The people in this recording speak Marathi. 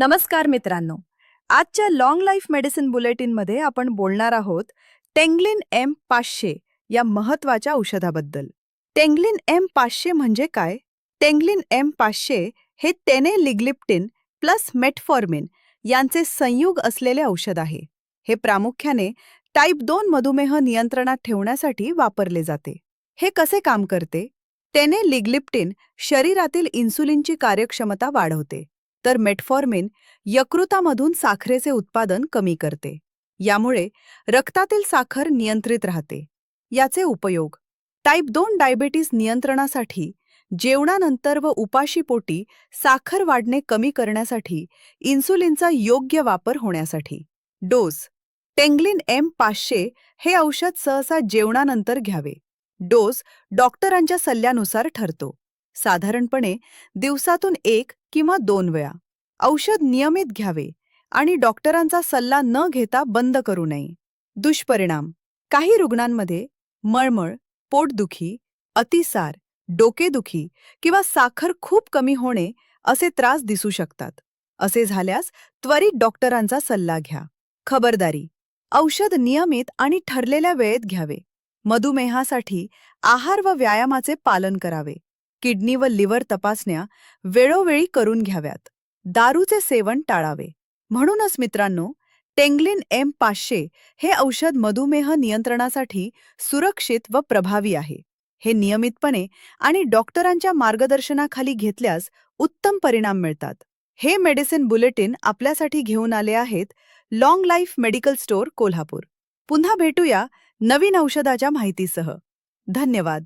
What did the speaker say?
नमस्कार मित्रांनो. आजच्या लॉंग लाईफ मेडिसिन बुलेटिनमध्ये आपण बोलणार आहोत टेंग्लिन एम पाचशे या महत्त्वाच्या औषधाबद्दल. टेंग्लिन एम पाचशे म्हणजे काय? टेंग्लिन एम पाचशे हे तेने लिग्लिप्टिन प्लस मेटफॉर्मिन यांचे संयुग असलेले औषध आहे. हे प्रामुख्याने टाईप दोन मधुमेह नियंत्रणात ठेवण्यासाठी वापरले जाते. हे कसे काम करते? तेने लिग्लिप्टिन शरीरातील इन्सुलिनची कार्यक्षमता वाढवते. तर मेटफॉर्मिन यकृतामधून साखरेचे उत्पादन कमी करते. यामुळे रक्तातील साखर नियंत्रित राहते. याचे उपयोग टाईप दोन डायबेटीस नियंत्रणासाठी जेवणानंतर व उपाशीपोटी साखर वाढणे कमी करण्यासाठी इन्सुलिनचा योग्य वापर होण्यासाठी. डोस टेंगलिन एम पाचशे हे औषध सहसा जेवणानंतर घ्यावे. डोस डॉक्टरांच्या सल्ल्यानुसार ठरतो. साधारणपणे दिवसातून एक किंवा दोन वेळा. औषध नियमित घ्यावे आणि डॉक्टरांचा सल्ला न घेता बंद करू नये. दुष्परिणाम. काही रुग्णांमध्ये मळमळ पोटदुखी अतिसार डोकेदुखी किंवा साखर खूप कमी होणे असे त्रास दिसू शकतात. असे झाल्यास त्वरित डॉक्टरांचा सल्ला घ्या. खबरदारी. औषध नियमित आणि ठरलेल्या वेळेत घ्यावे. मधुमेहासाठी आहार व व्यायामाचे पालन करावे. किडनी व लिव्हर तपासण्या वेळोवेळी करून घ्याव्यात. दारूचे सेवन टाळावे. म्हणूनच मित्रांनो टेंगलिन एम पाचशे हे औषध मधुमेह नियंत्रणासाठी सुरक्षित व प्रभावी आहे. हे नियमितपणे आणि डॉक्टरांच्या मार्गदर्शनाखाली घेतल्यास उत्तम परिणाम मिळतात. हे मेडिसिन बुलेटिन आपल्यासाठी घेऊन आले आहेत long life medical store Kolhapur. पुन्हा भेटूया नवीन औषधाच्या माहितीसह. धन्यवाद.